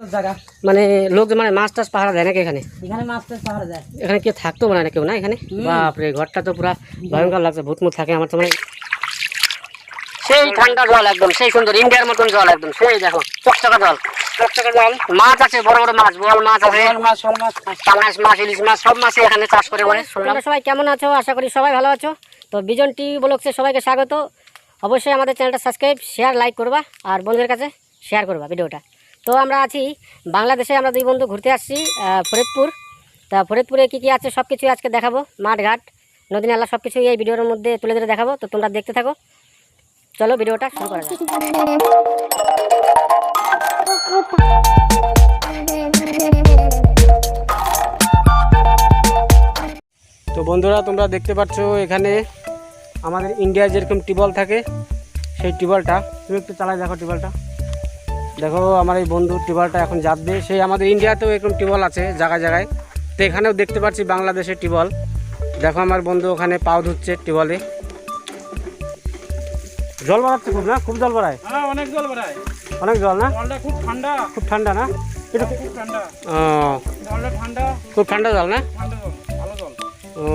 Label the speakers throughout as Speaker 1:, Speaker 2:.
Speaker 1: জায়গা।
Speaker 2: মানে লোক মানে মাছ টাছ পাহারা দেয় নাকি এখানে?
Speaker 1: এখানে মাছ টাছ
Speaker 2: কেউ থাকতো মানে না কেউ না এখানে? বাপরে ঘরটা তো পুরা ভয়ঙ্কর লাগছে থাকে আমার তো মানে। সেই ঠান্ডা জল একদম সেই সুন্দর ইন্ডিয়ার মতন জল একদম সেই দেখো চকচকা জল। চকচকা জল? মাছ আছে বড় বড় মাছ বল মাছ আছে।
Speaker 1: মাছ শোল মাছ
Speaker 2: পাঙাশ মাছ ইলিশ মাছ সব মাছই এখানে চাষ করে বলে সবাই কেমন আছো? আশা করি সবাই ভালো আছো। তো বিজন টি ব্লগসে সবাইকে স্বাগত। অবশ্যই আমাদের চ্যানেলটা সাবস্ক্রাইব শেয়ার লাইক করবা। আর বন্ধুদের কাছে শেয়ার করবা ভিডিওটা। তো আমরা আছি বাংলাদেশে, আমরা দুই বন্ধু ঘুরতে আসছি ফরিদপুর। তা ফরিদপুরে কী কী আছে সব কিছুই আজকে দেখাবো মাঠ ঘাট নদী নালা সব কিছুই এই ভিডিওর মধ্যে তুলে ধরে দেখাবো, তো তোমরা দেখতে থাকো। চলো ভিডিওটা শুরু করা তো বন্ধুরা, তোমরা দেখতে পাচ্ছ এখানে আমাদের ইন্ডিয়ায় যেরকম টিউবওয়েল থাকে, সেই টিউবওয়েলটা তুমি একটু চালাই দেখো টিউবওয়েলটা দেখো আমার এই বন্ধু টিউবওয়েলটা এখন যাবে সেই আমাদের ইন্ডিয়াতেও এরকম টিউবওয়েল আছে জায়গায় জায়গায়। তো এখানেও দেখতে পাচ্ছি বাংলাদেশের টিউবওয়েল। দেখো আমার বন্ধু ওখানে পাও ধুচ্ছে টিউবওয়েলে। জল বাড়াচ্ছে খুব না? খুব জল বাড়ায়?
Speaker 1: হ্যাঁ অনেক জল বেড়ায়।
Speaker 2: অনেক জল না?
Speaker 1: জলটা খুব ঠান্ডা।
Speaker 2: খুব ঠান্ডা না? এটা
Speaker 1: খুব ঠান্ডা।
Speaker 2: ও,
Speaker 1: জলটা ঠান্ডা।
Speaker 2: খুব ঠান্ডা জল না?
Speaker 1: ঠান্ডা জল ভালো জল।
Speaker 2: ও।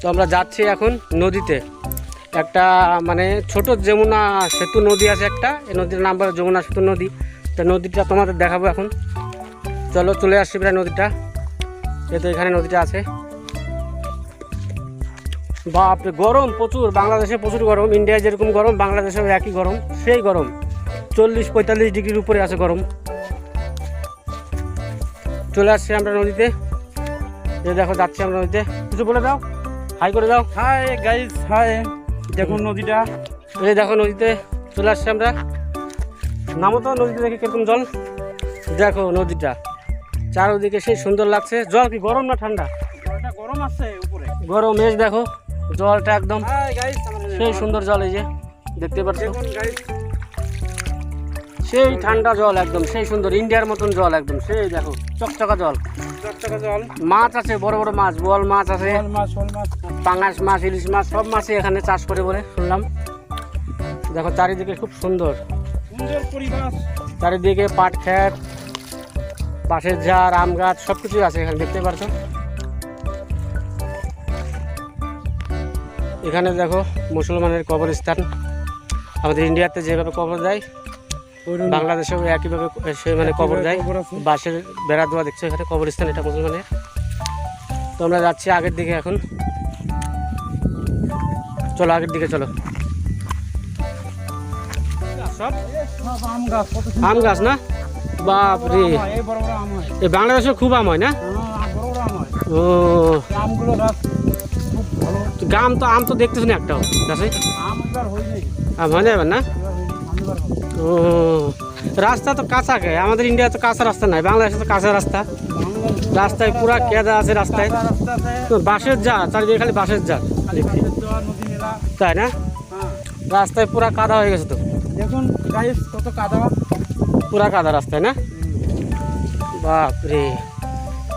Speaker 2: তো আমরা যাচ্ছি এখন নদীতে। একটা মানে ছোট যমুনা সেতু নদী আছে একটা, এই নদীর নাম বলে যমুনা সেতু নদী। তো নদীটা তোমাদের দেখাবো এখন। চলো, চলে আসছি প্রায় নদীটা। যেহেতু এখানে নদীটা আছে। বাপরে, গরম প্রচুর, বাংলাদেশে প্রচুর গরম, ইন্ডিয়ায় যেরকম গরম, বাংলাদেশেও একই গরম, সেই গরম। চল্লিশ, পঁয়তাল্লিশ ডিগ্রির উপরে আছে গরম। চলে আসছি আমরা নদীতে। দেখো, যাচ্ছি আমরা নদীতে। কিছু বলে দাও। হাই করে দাও।
Speaker 1: হাই গাইস হাই দেখুন নদীটা।
Speaker 2: এই দেখো নদীতে চলে আসছি আমরা। নামো তো নদীতে দেখি কীরকম জল। দেখো নদীটা। চারোদিকে সেই সুন্দর লাগছে। জল কি গরম না ঠান্ডা?
Speaker 1: জলটা গরম আছে উপরে।
Speaker 2: গরম এস দেখো জলটা একদম সেই সুন্দর জল এই যে দেখতে পাচ্ছ? সেই ঠান্ডা জল একদম সেই সুন্দর ইন্ডিয়ার মতন জল একদম সেই দেখো চকচকা জল। মাছ আছে বড় বড় মাছ বল মাছ আছে পাঙাশ মাছ ইলিশ মাছ সব মাছই এখানে চাষ করে বলে শুনলাম। দেখো চারিদিকে খুব সুন্দর। চারিদিকে পাট ক্ষেত বাঁশের ঝাড় আম গাছ সব কিছুই আছে এখানে দেখতে পারছ এখানে দেখো মুসলমানের কবরস্থান। আমাদের ইন্ডিয়াতে যেভাবে কবর দেয় বাংলাদেশেও একইভাবে সে মানে কবর দেয়। বাঁশের বেড়া দেওয়া দেখছ এখানে? কবরস্থান এটা মুসলমানের তো আমরা যাচ্ছি আগের দিকে এখন। চলো আগের দিকে চলো।
Speaker 1: আম গাছ
Speaker 2: না? বাপ রে
Speaker 1: আম এই বড় বড় আম হয়
Speaker 2: এই বাংলাদেশে খুব আম হয় না? ও। গাম তো আম তো দেখতেছি না একটাও। গাছে?
Speaker 1: আম হয়
Speaker 2: না? এবার না রাস্তা তো কাঁচা কে আমাদের ইন্ডিয়া তো কাঁচা রাস্তা নাই বাংলাদেশে তো কাঁচা রাস্তা। রাস্তায় পুরা কেদা আছে রাস্তায়। বাঁশের যা চারিদিকে খালি বাঁশের যা তাই না?
Speaker 1: হ্যাঁ
Speaker 2: রাস্তায় পুরা কাদা হয়ে গেছে তো।
Speaker 1: দেখুন গাইস কত কাদা।
Speaker 2: পুরা কাদা রাস্তায় না? বাপরে।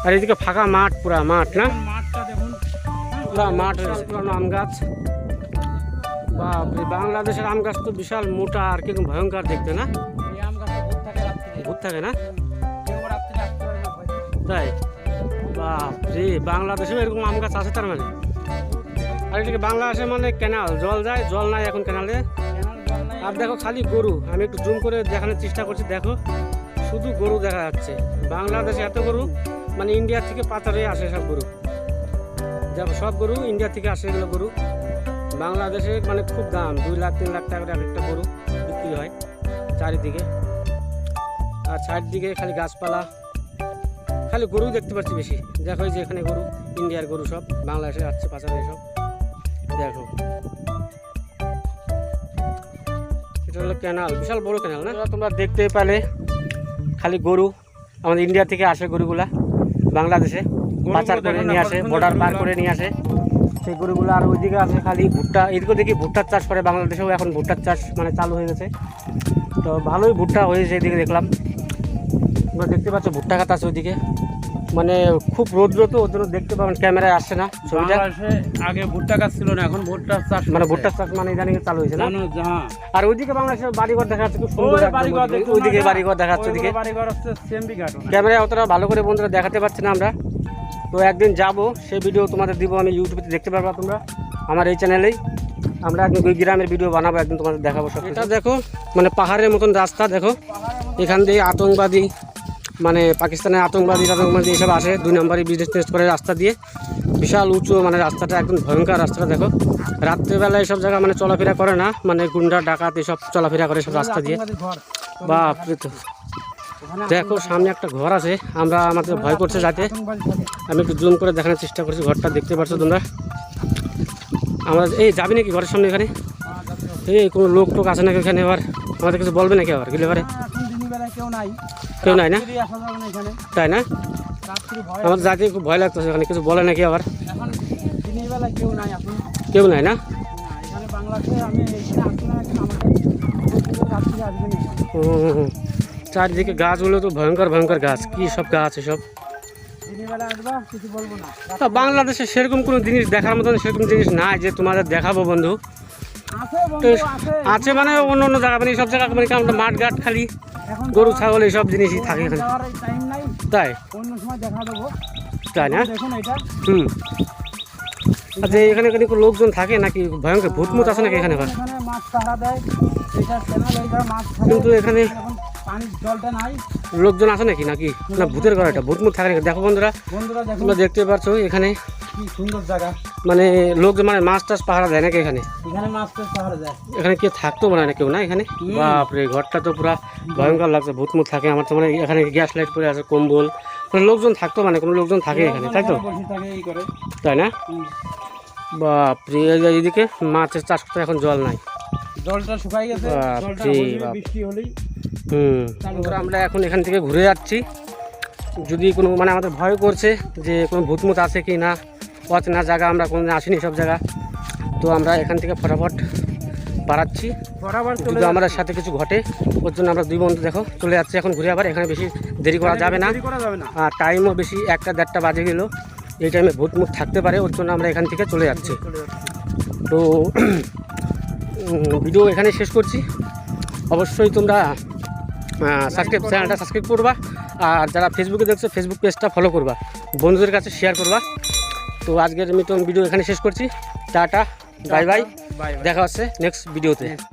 Speaker 2: আর এদিকে ফাঁকা মাঠ পুরা মাঠ না?
Speaker 1: মাঠটা দেখুন।
Speaker 2: পুরা মাঠ পুরানো আম গাছ। বাংলাদেশের আম গাছ তো বিশাল মোটা আর কীরকম ভয়ঙ্কর দেখতে না?
Speaker 1: ভূত থাকে
Speaker 2: না। তাই? বাপ রে বাংলাদেশেও এরকম আম গাছ আছে তার মানে? আর এদিকে বাংলাদেশে মানে কেনাল জল যায় জল নাই এখন
Speaker 1: নাই,
Speaker 2: আর দেখো খালি গরু আমি একটু জুম করে দেখানোর চেষ্টা করছি দেখো। শুধু গরু দেখা যাচ্ছে। বাংলাদেশে এত গরু মানে ইন্ডিয়া থেকে পাচারে আসে সব গরু। দেখো সব গরু ইন্ডিয়া থেকে আসে এগুলো গরু। বাংলাদেশে মানে খুব দাম দুই লাখ তিন লাখ টাকার এক একটা গরু বিক্রি হয় চারিদিকে। আর চারিদিকে খালি গাছপালা খালি গরু দেখতে পাচ্ছি বেশি। দেখো যে এখানে গরু ইন্ডিয়ার গরু সব বাংলাদেশে আসছে পাচারে সব। দেখো। এটা হলো ক্যানাল বিশাল বড় ক্যানাল না? তোমরা দেখতে পেলে খালি গরু আমাদের ইন্ডিয়া থেকে আসে গরুগুলা বাংলাদেশে পাচার করে নিয়ে আসে বর্ডার পার করে নিয়ে আসে। সেই গরুগুলো আর ওইদিকে আছে খালি ভুট্টা। এদিকেও দেখি ভুট্টার চাষ করে বাংলাদেশেও এখন ভুট্টার চাষ মানে চালু হয়ে গেছে। তো ভালোই ভুট্টা হয়েছে এদিকে দেখলাম। তোমরা দেখতে পাচ্ছ ভুট্টা খাত আছে ওইদিকে। মানে খুব রৌদ্র তো ওর জন্য দেখতে পাবেন ক্যামেরায় আসছে না ছবিটা।
Speaker 1: আগে ভুট্টা গাছ ছিল না এখন ভুট্টা চাষ
Speaker 2: মানে। ভুট্টা চাষ মানে ইদানিং চালু হয়েছে না। আর ওইদিকে বাংলাদেশের বাড়িঘর দেখা যাচ্ছে খুব সুন্দর
Speaker 1: ওই
Speaker 2: ওইদিকে। বাড়িঘর দেখা যাচ্ছে ওইদিকে। ক্যামেরায় অতটা ভালো করে বন্ধুরা দেখাতে পারছি না আমরা। তো একদিন যাব সেই ভিডিও তোমাদের দিব আমি ইউটিউবে দেখতে পারবা তোমরা আমার এই চ্যানেলেই আমরা একদিন ওই গ্রামের ভিডিও বানাবো একদিন তোমাদের দেখাবো সব এটা দেখো মানে পাহাড়ের মতন রাস্তা দেখো। এখান দিয়ে আতঙ্কবাদী মানে পাকিস্তানের আতঙ্কবাদী আতঙ্কবাদী এসব আসে দুই নম্বরই বিজনেস টেস্ট করে রাস্তা দিয়ে। বিশাল উঁচু মানে রাস্তাটা একদম ভয়ঙ্কর রাস্তাটা দেখো। রাত্রেবেলা এইসব জায়গা মানে চলাফেরা করে না মানে গুন্ডা ডাকাত এসব চলাফেরা করে সব রাস্তা দিয়ে।
Speaker 1: আতঙ্কবাদী
Speaker 2: দেখো সামনে একটা ঘর আছে। আমরা আমাদের ভয় করছে যাতে। আমি একটু জুম করে দেখানোর চেষ্টা করছি ঘরটা দেখতে পাচ্ছ তোমরা? আমরা এই যাবি নাকি ঘরের সামনে এখানে? এই কোনো লোক টোক আছে নাকি এখানে এবার আমাদের কিছু বলবে নাকি আবার? গেলে এবারে
Speaker 1: কেউ নাই
Speaker 2: না? তাই না? আমার যাতে খুব ভয় লাগতেছে এখানে কিছু বলে নাকি আবার?
Speaker 1: কেউ নাই
Speaker 2: না?
Speaker 1: হুম হুম।
Speaker 2: হুম, চারিদিকে গাছগুলো তো ভয়ঙ্কর ভয়ঙ্কর গাছ। কি সব গাছ এসব? তা বাংলাদেশে সেরকম কোনো জিনিস দেখার মতন সেরকম জিনিস নাই যে তোমাদের দেখাবো বন্ধু।
Speaker 1: আছে
Speaker 2: মানে অন্য অন্য জায়গা মানে সব জায়গা মানে কেমন মাঠ ঘাট খালি গরু ছাগল এইসব জিনিসই থাকে এখানে তাই? তাই না? হুম। আচ্ছা এখানে এখানে কোনো লোকজন থাকে নাকি ভয়ঙ্কর ভূতমুত আছে নাকি এখানে কিন্তু এখানে লোকজন আছে নাকি? নাকি? না ভূতের ঘর এটা ভূতমুত থাকে দেখো বন্ধুরা। তোমরা দেখতে পাচ্ছ এখানে।
Speaker 1: সুন্দর জায়গা।
Speaker 2: মানে লোক মানে মাছ টাছ পাহারা দেয় নাকি এখানে?
Speaker 1: এখানে মাছ টাছ পাহারা দেয়।
Speaker 2: এখানে কেউ থাকতো মানে না কেউ না এখানে? বাপরে ঘরটা তো পুরা ভয়ঙ্কর লাগছে ভূতমুত থাকে। আমার তো মানে এখানে গ্যাস লাইট পরে আছে কম্বল। মানে লোকজন থাকতো মানে কোনো লোকজন থাকে এখানে তাই তো? তাই না? বাপরে এইদিকে মাছের চাষ করতে এখন জল নাই।
Speaker 1: জলটা শুকাই গেছে জলটা। বৃষ্টি হলেই
Speaker 2: হুম। আমরা এখন এখান থেকে ঘুরে যাচ্ছি। যদি কোনো মানে আমাদের ভয় করছে যে কোনো ভূতমুত আছে কি না অচেনা জায়গা আমরা কোনো আসিনি সব জায়গা। তো আমরা এখান থেকে ফটাফট বাড়াচ্ছি
Speaker 1: বরাবর
Speaker 2: যদি আমাদের সাথে কিছু ঘটে ওর জন্য আমরা দুই বন্ধু দেখো চলে যাচ্ছি এখন ঘুরে আবার এখানে বেশি দেরি করা যাবে না।
Speaker 1: দেরি করা যাবে না।
Speaker 2: আর টাইমও বেশি একটা দেড়টা বাজে গেল। এই টাইমে ভূতমুত থাকতে পারে ওর জন্য আমরা এখান থেকে চলে যাচ্ছি। তো ভিডিও এখানে শেষ করছি। অবশ্যই তোমরা সাবস্ক্রাইব চ্যানেলটা সাবস্ক্রাইব করবা। আর যারা ফেসবুকে দেখছ ফেসবুক পেজটা ফলো করবা। বন্ধুদের কাছে শেয়ার করবা। তো আজকের মিটন ভিডিও এখানে শেষ করছি। টাটা
Speaker 1: বাই বাই
Speaker 2: দেখা হচ্ছে নেক্সট ভিডিওতে